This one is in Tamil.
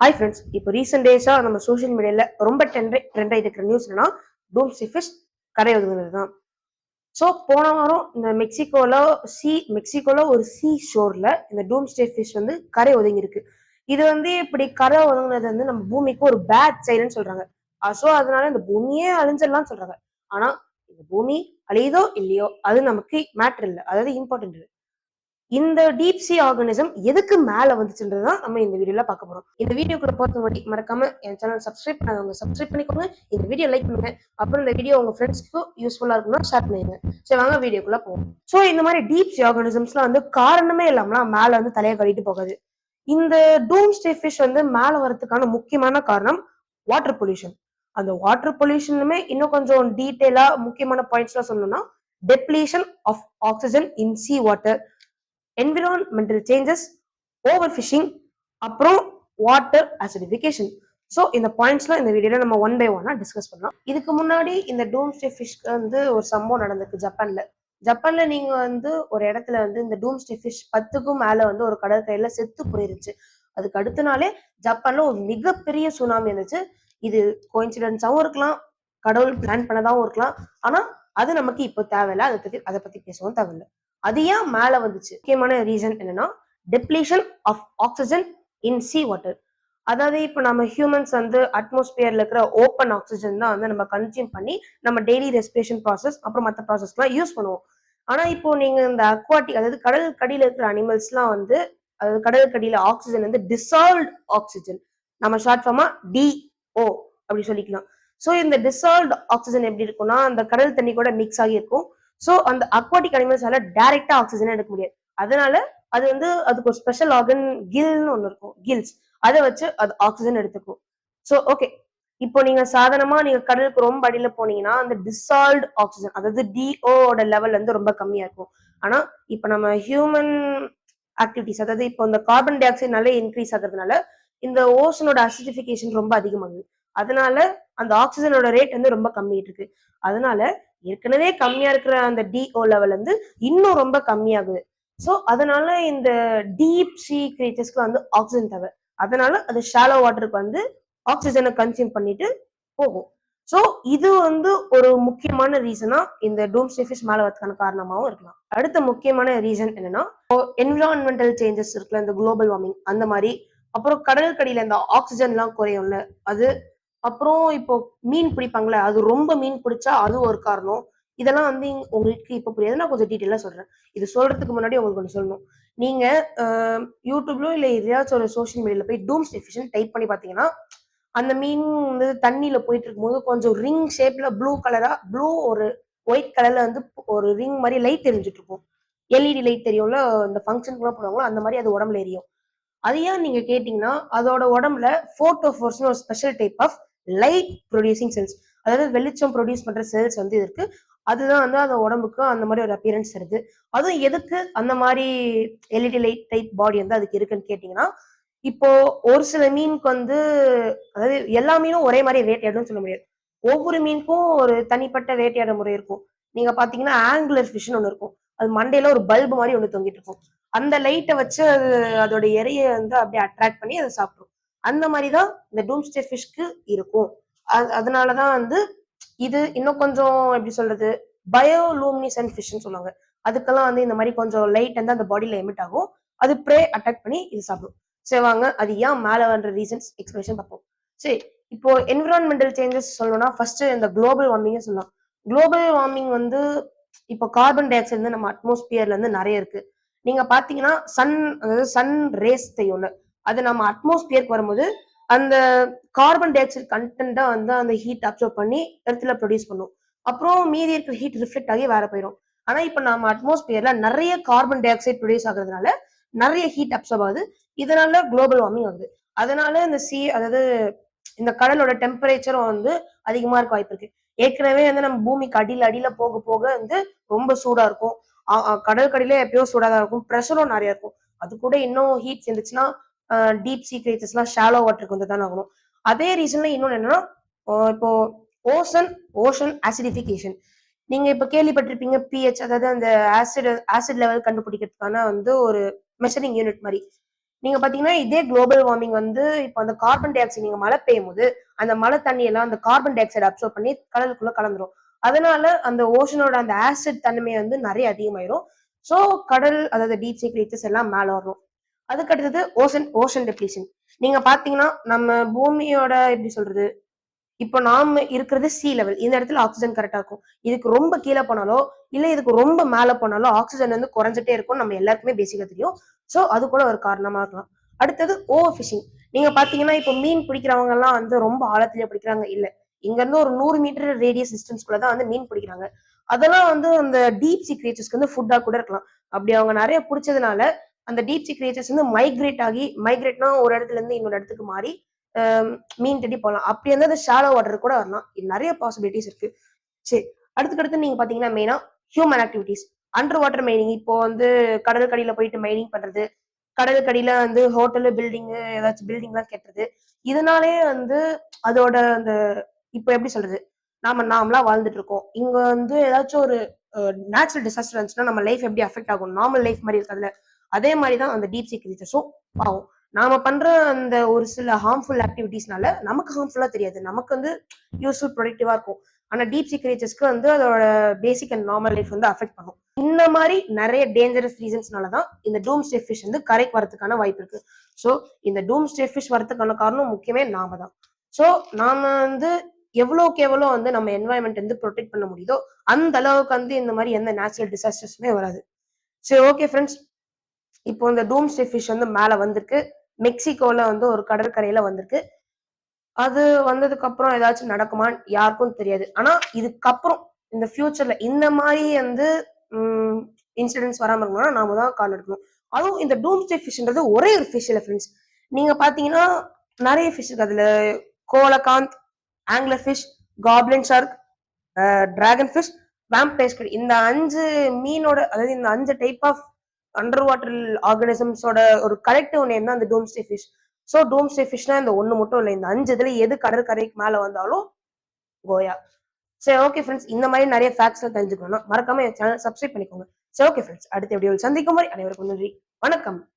ஹாய் ஃப்ரெண்ட்ஸ் இப்போ ரீசெண்ட் டேஸாக நம்ம சோஷியல் மீடியாவில் ரொம்ப ட்ரெண்ட் ட்ரெண்ட் ஆகிட்டு இருக்கிற நியூஸ் என்னன்னா டூம் சிஃபிஷ் கரை ஒதுங்குறது தான். ஸோ போன வாரம் இந்த மெக்சிகோல சி மெக்சிகோல ஒரு சி ஷோரில் இந்த டூம் ஸ்டே ஃபிஷ் வந்து கரை ஒதுங்கியிருக்கு. இது வந்து இப்படி கரை ஒதுங்குனது வந்து நம்ம பூமிக்கு ஒரு பேட் சைடுன்னு சொல்கிறாங்க ஸோ அதனால இந்த பூமியே அழிஞ்சிடலாம்னு சொல்கிறாங்க ஆனால் இந்த பூமி அழியுதோ இல்லையோ அது நமக்கு மேட்ரு இல்லை. அதாவது இம்பார்ட்டன்ட் இல்லை இந்த டீப் சி ஆர்கனிசம் எதுக்கு மேல வந்துச்சுன்றது தான் நம்ம இந்த வீடியோல பார்க்க போறோம். இந்த வீடியோக்குள்ள பொறுத்தபடி முன்னாடி மறக்காம என் சேனல் சப்ஸ்கிரைப் பண்ணாதவங்க சப்ஸ்கிரைப் பண்ணிக்கோங்க. இந்த வீடியோ லைக் பண்ணுங்க. அப்புறம் இந்த வீடியோ உங்க ஃப்ரெண்ட்ஸ்க்கு யூஸ்ஃபுல்லா இருக்கும்னா ஷேர் பண்ணுங்க சரி வாங்க வீடியோக்குள்ள போவோம். ஸோ இந்த மாதிரி டீப் சி ஆர்கானிசம்ஸ்லாம் வந்து காரணமே இல்லாமலாம் மேல வந்து தலையை கட்டிட்டு போகாது. இந்த டூம் ஸ்டே ஃபிஷ் வந்து மேல வரதுக்கான முக்கியமான காரணம் வாட்டர் பொல்யூஷன் அந்த வாட்டர் பொல்யூஷனுமே இன்னும் கொஞ்சம் டீட்டெயிலா முக்கியமான பாயிண்ட்ஸ்லாம் சொல்லணும்னா depletion of oxygen in sea water environmental changes over fishing அப்புறம் வாட்டர் அசிடிஃபிகேஷன் ஸோ இந்த பாயிண்ட்ஸ்லாம் இந்த வீடியோல நம்ம ஒன் பை ஒன்னா டிஸ்கஸ் பண்ணலாம். இதுக்கு முன்னாடி இந்த டூம் ஸ்டே ஃபிஷ்க்கு வந்து ஒரு சம்பவம் நடந்திருக்கு ஜப்பான்ல. ஜப்பான்ல நீங்க வந்து ஒரு இடத்துல வந்து இந்த டூம் ஸ்டே ஃபிஷ் பத்துக்கும் மேல வந்து ஒரு கடற்கரையில செத்து போயிருச்சு அதுக்கு அடுத்த நாளே ஜப்பான்ல ஒரு மிகப்பெரிய சுனாமி இருந்துச்சு இது கோயின்சிடன்ஸாவும் இருக்கலாம் கடவுள் பிளான் பண்ணதாகவும் இருக்கலாம். ஆனா அது நமக்கு இப்போ தேவையில்ல. அதை பத்தி அதை பத்தி பேசவும் தேவையில்லை. அது ஏன் மேலே வந்துச்சு? முக்கியமான ரீசன் என்னன்னா depletion of oxygen in sea water அதாவது இப்போ நம்ம ஹியூமன்ஸ் வந்து அட்மாஸ்பியர்ல இருக்கிற ஓப்பன் ஆக்சிஜன் தான் வந்து நம்ம கன்சியூம் பண்ணி நம்ம டெய்லி ரெஸ்பிரேஷன் ப்ராசஸ் அப்புறம் மற்ற ப்ராசஸ்லாம் யூஸ் பண்ணுவோம். ஆனால் இப்போ நீங்க இந்த அக்வாட்டிக் அதாவது கடல் கடியில் இருக்கிற அனிமல்ஸ்லாம் வந்து அதாவது கடல் கடியில் ஆக்சிஜன் வந்து டிசால்வ்ட் ஆக்சிஜன் நம்ம ஷார்ட் ஃபார்மா டிஓ அப்படி சொல்லிக்கலாம். ஸோ இந்த டிசால்வ்ட் ஆக்சிஜன் எப்படி இருக்கும்னா அந்த கடல் தண்ணி கூட மிக்ஸ் ஆகி இருக்கும். ஸோ அந்த அக்வாட்டிக் அனிமல்ஸால டைரக்டா ஆக்சிஜன் எடுக்க முடியாது. அதனால அது வந்து அதுக்கு ஒரு ஸ்பெஷல் ஆர்கன் கில்னு ஒன்று இருக்கும். கில்ஸ் அதை வச்சு அது ஆக்சிஜன் எடுத்துக்கும். ஸோ ஓகே இப்போ நீங்க சாதாரணமா நீங்க கடலுக்கு ரொம்ப அடியில போனீங்கன்னா அந்த டிசால்வ்ட் ஆக்சிஜன் அதாவது டிஓட லெவல் வந்து ரொம்ப கம்மியா இருக்கும். ஆனா இப்போ நம்ம ஹியூமன் ஆக்டிவிட்டிஸ் அதாவது இப்போ இந்த கார்பன் டை ஆக்சைடு நல்லா இன்க்ரீஸ் ஆகுறதுனால இந்த ஓசனோட அசிடிஃபிகேஷன் ரொம்ப அதிகமாகுது. அதனால அந்த ஆக்சிஜனோட ரேட் வந்து ரொம்ப கம்மிட்டு இருக்கு அதனால ஏற்கனவே கம்மியா இருக்கிற அந்த டிஓ லெவல் வந்து இன்னும் ரொம்ப கம்மியாகுது. ஸோ அதனால இந்த டீப் சி கிரேச்சர்ஸ்க்கு வந்து ஆக்சிஜன் தேவை. அதனால அது ஷாலோ வாட்டருக்கு வந்து ஆக்சிஜனை கன்சியூம் பண்ணிட்டு போகும். ஸோ இது வந்து ஒரு முக்கியமான ரீசனா இந்த டூம் ஸ்டேஃபிஷ் மேலே வரதுக்கான காரணமாகவும் இருக்கலாம். அடுத்த முக்கியமான ரீசன் என்னன்னா என்விரான்மெண்டல் சேஞ்சஸ் இருக்குல்ல இந்த குளோபல் வார்மிங் அந்த மாதிரி. அப்புறம் கடல் இந்த ஆக்சிஜன்லாம் குறையும்ல அது அப்புறம் இப்போ மீன் பிடிப்பாங்களே அது ரொம்ப மீன் பிடிச்சா அது ஒரு காரணம். இதெல்லாம் வந்து உங்களுக்கு இப்போ புரியாது நான் கொஞ்சம் டீட்டெயிலாக சொல்றேன். இது சொல்றதுக்கு முன்னாடி உங்களுக்கு ஒன்று சொல்லணும். நீங்க யூடியூப்லோ இல்லை எதையாச்சும் ஒரு சோஷியல் மீடியால போய் டூம்ஸ் டெஃபிஷன் டைப் பண்ணி பார்த்தீங்கன்னா அந்த மீன் வந்து தண்ணியில போயிட்டு இருக்கும்போது கொஞ்சம் ரிங் ஷேப்ல ப்ளூ கலரா ப்ளூ ஒரு ஒயிட் கலர்ல வந்து ஒரு ரிங் மாதிரி லைட் எரிஞ்சிட்டு இருக்கும். எல்இடி லைட் தெரியும்ல இந்த ஃபங்க்ஷனுக்குலாம் போடுவாங்களோ அந்த மாதிரி அது உடம்புல எரியும். அது ஏன் நீங்க கேட்டீங்கன்னா அதோட உடம்புல ஃபோட்டோ ஃபோர்ஸ்னு ஒரு special type of light producing cells அதாவது வெளிச்சம் ப்ரொடியூஸ் பண்ற செல்ஸ் வந்து இருக்கு அதுதான் வந்து அந்த உடம்புக்கு அந்த மாதிரி ஒரு அப்பியரன்ஸ் தருது. அதுவும் எதுக்கு அந்த மாதிரி எல்இடி லைட் டைப் பாடி வந்து அதுக்கு இருக்குன்னு கேட்டீங்கன்னா இப்போ ஒரு சில மீனுக்கு வந்து அதாவது எல்லா மீனும் ஒரே மாதிரி வேட்டையாடும்னு சொல்ல முடியாது. ஒவ்வொரு மீனுக்கும் ஒரு தனிப்பட்ட வேட்டையாட முறை இருக்கும். நீங்க பாத்தீங்கன்னா ஆங்குலர் ஃபிஷ்னு ஒன்று இருக்கும். அது மண்டையில ஒரு பல்பு மாதிரி ஒன்று தொங்கிட்டு இருக்கும். அந்த லைட்டை வச்சு அது அதோட இறைய வந்து அப்படியே அட்ராக்ட் பண்ணி அதை சாப்பிடும். அந்த மாதிரி தான் இந்த டூம்ஸ்டே ஃபிஷ்க்கு இருக்கும். அது- அதனாலதான் வந்து இது இன்னும் கொஞ்சம் எப்படி சொல்றது? பயோலூமினிசன்ட் ஃபிஷ்னு சொல்லுவாங்க. அதுக்கெல்லாம் வந்து இந்த மாதிரி கொஞ்சம் லைட் வந்து அந்த பாடியில எமிட் ஆகும். அது ப்ரே அட்டாக் பண்ணி இது சாப்பிடும். சரி வாங்க. அது ஏன் மேலே வந்த ரீசன்ஸ் எக்ஸ்பிளேஷன் பார்ப்போம். சரி இப்போ என்விரான்மெண்டல் சேஞ்சஸ் சொல்லணும்னா ஃபர்ஸ்ட் இந்த குளோபல் வார்மிங்கே சொல்லலாம். குளோபல் வார்மிங் வந்து இப்போ கார்பன் டை ஆக்சைடு வந்து நம்ம அட்மாஸ்பியர்ல இருந்து நிறைய இருக்கு. நீங்க பாத்தீங்கன்னா சன் அதாவது சன் ரேஸ் தெரியும்ல அது நம்ம அட்மாஸ்பியருக்கு வரும்போது அந்த கார்பன் டை ஆக்சைடு கண்டென்ட்டை வந்து அந்த ஹீட் அப்சர்வ் பண்ணி எர்த்ல ப்ரொடியூஸ் பண்ணும். அப்புறம் மீதி இருக்கிற ஹீட் ரிஃப்ளெக்ட் ஆகி வேற போயிடும் ஆனா இப்போ நம்ம அட்மாஸ்பியர்ல நிறைய கார்பன் டை ஆக்சைடு ப்ரொடியூஸ் ஆகுறதுனால நிறைய ஹீட் அப்சர்வ் ஆகுது. இதனால குளோபல் வார்மிங் ஆகுது. அதனால இந்த சி அதாவது இந்த கடலோட டெம்பரேச்சரும் வந்து அதிகமா இருக்க வாய்ப்பு இருக்கு. ஏற்கனவே வந்து நம்ம பூமிக்கு அடியில் அடியில போக போக வந்து ரொம்ப சூடா இருக்கும். கடல் கடியில எப்பயோ சூடா தான் இருக்கும். ப்ரெஷரும் நிறைய இருக்கும். அது கூட இன்னும் ஹீட் சேர்ந்துச்சுன்னா டீப் சீ கிரேச்சர்ஸ்லாம் ஷாலோ வாட்டருக்கு வந்து தான் ஆகணும். அதே ரீசன்ல இன்னொன்று என்னன்னா இப்போ ஓசன் ஓஷன் ஆசிடிஃபிகேஷன் நீங்க இப்ப கேள்விப்பட்டிருப்பீங்க பிஹெச் அதாவது அந்த ஆசிட் ஆசிட் லெவல் கண்டுபிடிக்கிறதுக்கான வந்து ஒரு மெஷரிங் யூனிட் மாதிரி. நீங்க பாத்தீங்கன்னா இதே குளோபல் வார்மிங் வந்து இப்போ அந்த கார்பன் டை ஆக்சைடு நீங்க மழை பெய்யும் போது அந்த மழை தண்ணி எல்லாம் அந்த கார்பன் டை ஆக்சைடு அப்சர்வ் பண்ணி கடலுக்குள்ள கலந்துரும். அதனால அந்த ஓஷனோட அந்த ஆசிட் தன்மை வந்து நிறைய அதிகமாயிரும். ஸோ கடல் அதாவது டீப் சீ எல்லாம் மேல வரும் அதுக்கு அடுத்தது ஓஷன் ஓஷன் டெப்ளீஷன் நீங்க பாத்தீங்கன்னா நம்ம பூமியோட எப்படி சொல்றது? இப்போ நாம இருக்கிறது சி லெவல் இந்த இடத்துல ஆக்சிஜன் கரெக்டா இருக்கும். இதுக்கு ரொம்ப கீழே போனாலோ இல்ல இதுக்கு ரொம்ப மேல போனாலோ ஆக்சிஜன் வந்து குறைஞ்சிட்டே இருக்கும் நம்ம எல்லாருக்குமே பேசிக்கா தெரியும். சோ அது கூட ஒரு காரணமா இருக்கலாம். அடுத்தது ஓவர் ஃபிஷிங் நீங்க பாத்தீங்கன்னா இப்போ மீன் பிடிக்கிறவங்க எல்லாம் வந்து ரொம்ப ஆழத்திலேயே பிடிக்கிறாங்க. இல்ல. இங்க இருந்து ஒரு நூறு மீட்டர் ரேடியஸ் டிஸ்டன்ஸ்குள்ள தான் வந்து மீன் பிடிக்கிறாங்க. அதெல்லாம் வந்து அந்த டீப் சி கிரியேச்சர்ஸ்க்கு வந்து ஃபுட்டா கூட இருக்கலாம். அப்படி அவங்க நிறைய பிடிச்சதுனால அந்த டீப் சி கிரியேச்சர்ஸ் வந்து மைக்ரேட் ஆகி மைக்ரேட்னா ஒரு இடத்துல இருந்து இன்னொரு இடத்துக்கு மாறி மீன் தேடி போகலாம். அப்படி இருந்தால் அந்த ஷாலோ வாட்டர் கூட வரலாம். நிறைய பாசிபிலிட்டிஸ் இருக்கு. சரி அடுத்துக்கடுத்து நீங்க பாத்தீங்கன்னா மெயினா human activities under water mining இப்போ வந்து கடலுக்கடியில போயிட்டு மைனிங் பண்றது கடலுக்கடியில வந்து ஹோட்டலு பில்டிங்கு ஏதாச்சும் பில்டிங் எல்லாம் கட்டுறது இதனாலே வந்து அதோட அந்த இப்போ எப்படி சொல்றது? நாம நாமளா வாழ்ந்துட்டு இருக்கோம். இங்க வந்து ஏதாச்சும் ஒரு நேச்சுரல் டிசாஸ்டர் இருந்துச்சுன்னா நம்ம லைஃப் எப்படி அஃபெக்ட் ஆகும்? நார்மல் லைஃப் மாதிரி இருக்கிறதுல அதே மாதிரி தான் அந்த டீப் சீ கிரீச்சர்ஸும் ஆகும். நாம பண்ற அந்த ஒரு சில ஹார்ம்ஃபுல் ஆக்டிவிட்டிஸ்னால நமக்கு ஹார்ம்ஃபுல்லா தெரியாது. நமக்கு வந்து யூஸ்ஃபுல் ப்ரொடக்டிவா இருக்கும். ஆனா டீப் சீ கிரீச்சர்ஸ்க்கு வந்து அதோட பேசிக் அண்ட் நார்மல் லைஃப் வந்து அஃபெக்ட் பண்ணும். இந்த மாதிரி நிறைய டேஞ்சரஸ் ரீசன்ஸ்னால தான் இந்த டூம் ஸ்டே ஃபிஷ் வந்து கரைக்கு வரதுக்கான வாய்ப்பு இருக்கு. ஸோ இந்த டூம் ஸ்டே ஃபிஷ் வரதுக்கான காரணம் முக்கியமே நாம தான். ஸோ நாம வந்து எவ்வளோக்கு எவ்வளோ வந்து நம்ம என்வாயன்மெண்ட் வந்து ப்ரொடெக்ட் பண்ண முடியுதோ அந்த அளவுக்கு வந்து இந்த மாதிரி எந்த நேச்சுரல் டிசாஸ்டர்ஸுமே வராது. சரி ஓகே ஃப்ரெண்ட்ஸ் இப்போ இந்த டூம் ஸ்டே ஃபிஷ் வந்து மேலே வந்திருக்கு. மெக்சிகோல வந்து ஒரு கடற்கரையில வந்திருக்கு. அது வந்ததுக்கு அப்புறம் ஏதாச்சும் நடக்குமான்னு யாருக்கும் தெரியாது. ஆனா இதுக்கப்புறம் இந்த ஃபியூச்சர்ல இந்த மாதிரி வந்து இன்சிடென்ட்ஸ் வராமல் இருக்கணும்னா நாம தான் கால் எடுக்கணும். அதுவும் இந்த டூம் ஸ்டே ஃபிஷ்ன்றது ஒரே ஒரு ஃபிஷ் இல்லை ஃப்ரெண்ட்ஸ் நீங்க பாத்தீங்கன்னா நிறைய ஃபிஷ் இருக்கு. அதுல coelacanth angler fish goblin shark dragon fish vampire squid இந்த அஞ்சு மீனோட அதாவது இந்த அஞ்சு டைப் ஆஃப் அண்டர் வாட்டர் ஆர்கானிசம்ஸோட ஒரு கலெக்டிவ் நேம் தான் அந்த டூம்ஸ்டே ஃபிஷ் ஸோ டூம்ஸ்டே ஃபிஷ்னா இந்த ஒன்று மட்டும் இல்லை இந்த அஞ்சு இதுல எது கடற்கரைக்கு மேலே வந்தாலும் கோயா சரி ஓகே ஃப்ரெண்ட்ஸ் இந்த மாதிரி நிறைய ஃபேக்ட்ஸ் தெரிஞ்சுக்கணும்னா மறக்காம என் சேனல் சப்ஸ்கிரைப் பண்ணிக்கோங்க. சரி ஓகே ஃப்ரெண்ட்ஸ் அடுத்த வீடியோவில் சந்திக்கும் மாதிரி அனைவருக்கும் நன்றி. வணக்கம்.